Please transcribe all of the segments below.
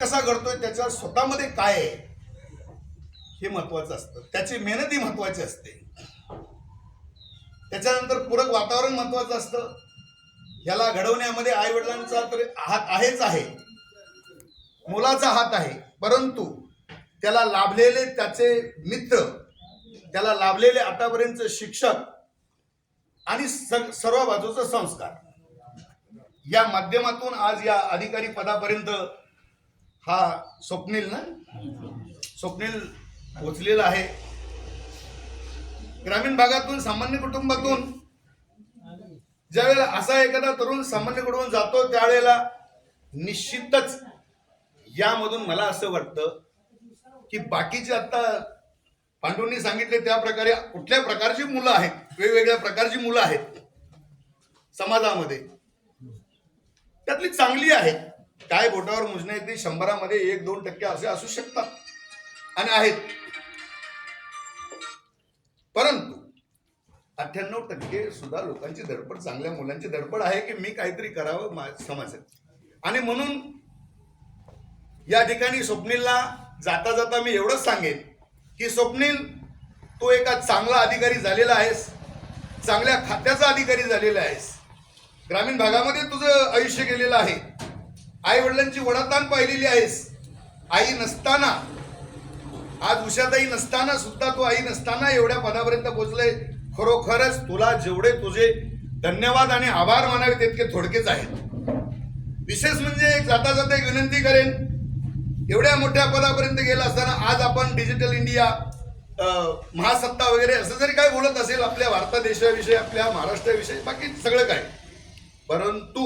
कसा घडतोय त्याच्यावर स्वतःमध्ये काय आहे हे महत्वाचं असतं. त्याची मेहनती महत्वाची असते. त्याच्यानंतर पूरक वातावरण महत्वाचं असतं. ह्याला घडवण्यामध्ये आई वडिलांचा तर हात आहेच आहे. मुलाचा हात आहे. परंतु त्याला लाभलेले त्याचे मित्र त्याला लाभलेले आतापर्यंतचे शिक्षक आणि सर्व बाजूचा संस्कार. या माध्यमातून आज या अधिकारी पदापर्यंत हा स्वप्नील ना? स्वप्नील पोचलेला आहे. ग्रामीण भागातून सामान्य कुटुंबातून ज्यावेळेला असा एखादा तरुण सामान्य कुटुंब जातो त्यावेळेला निश्चितच यामधून मला असं वाटतं की बाकीचे आता पांडूंनी सांगितले त्या प्रकारे कुठल्या प्रकारची मुलं आहेत वेगवेगळ्या प्रकारची मुलं आहेत समाजामध्ये. त्यातली चांगली आहेत काय बोटावर मोजण्या येते शंभरामध्ये एक दोन टक्के असे असू शकतात. आणि आहेत. परंतु अठ्ठ्याण्णव टक्के सुद्धा लोकांची धडपड चांगल्या मुलांची धडपड आहे की मी काहीतरी करावं समाजात. आणि म्हणून या ठिकाणी स्वप्नीलला जाता जाता मी एवढंच सांगेन की स्वप्नील तू एका चांगला अधिकारी झालेला आहेस चांगल्या खात्याचा अधिकारी झालेला आहेस. ग्रामीण भागामध्ये तुझं आयुष्य गेलेलं आहे. आई वडिलांची वडाताण पाहिलेली आहेस. आई नसताना आज उषाताई नसताना सुद्धा तू आई नसताना एवढ्या पदापर्यंत पोहोचले खरोखरच तुला जेवढे तुझे धन्यवाद आणि आभार मानावे तितके थोडकेच आहेत. विशेष म्हणजे जाता जाता एक विनंती करेन. एवढ्या मोठ्या पदापर्यंत गेला असताना आज आपण डिजिटल इंडिया महासत्ता वगैरे असं जरी काय बोलत असेल आपल्या भारत देशाविषयी आपल्या महाराष्ट्राविषयी बाकी सगळं काय परंतु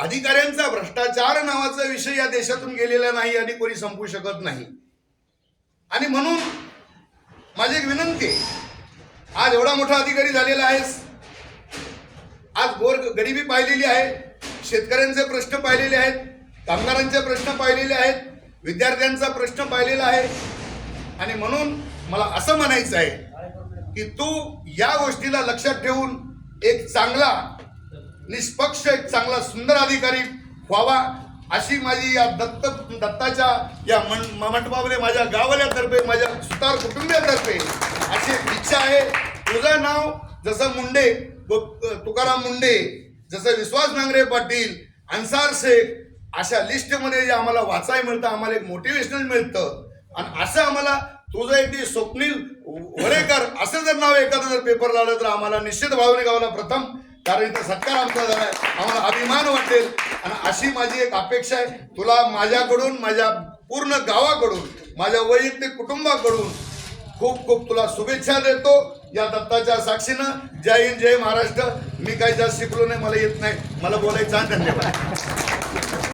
अधिकाऱ्यांचा भ्रष्टाचार नावाचा विषय या देशातून गेलेला नाही आणि कोणी संपू शकत नाही. आणि म्हणून माझी एक विनंती आहे आज एवढा मोठा अधिकारी झालेला आहेस. आज गोर गरिबी पाहिलेली आहे शेतकऱ्यांचे प्रश्न पाहिलेले आहेत कामगारांचे प्रश्न पाहिलेले आहेत विद्यार्थ्यांचा प्रश्न पाहिलेला आहे. आणि म्हणून मला असं म्हणायचं आहे की तू या गोष्टीला लक्षात ठेवून एक चांगला निष्पक्ष एक चांगला सुंदर अधिकारी व्हावा अशी माझी या दत्त दत्ताच्या या मं मंडपामध्ये माझ्या गावाल्यातर्फे माझ्या सुतार कुटुंबियातर्फे अशी एक इच्छा आहे. तुझं नाव जसं मुंडे गो- तुकाराम मुंडे जसं विश्वास नांगरे पाटील अन्सार शेख अशा लिस्टमध्ये जे आम्हाला वाचायला मिळतं आम्हाला एक मोटिवेशनल मिळतं. आणि असं आम्हाला तुझं एक स्वप्नील वरेकर असं जर नाव एखादं जर पेपर लावलं तर आम्हाला निश्चित भावने गावाला प्रथम कारण इथं सत्कार आमचा झाला आम्हाला अभिमान वाटेल. आणि अशी माझी एक अपेक्षा आहे. तुला माझ्याकडून माझ्या पूर्ण गावाकडून माझ्या वैयक्तिक कुटुंबाकडून खूप खूप तुला शुभेच्छा देतो. या दत्ताच्या साक्षीनं. जय हिंद जय महाराष्ट्र. मी काही जास्त शिकलो नाही मला येत नाही. मला बोलायचं धन्यवाद.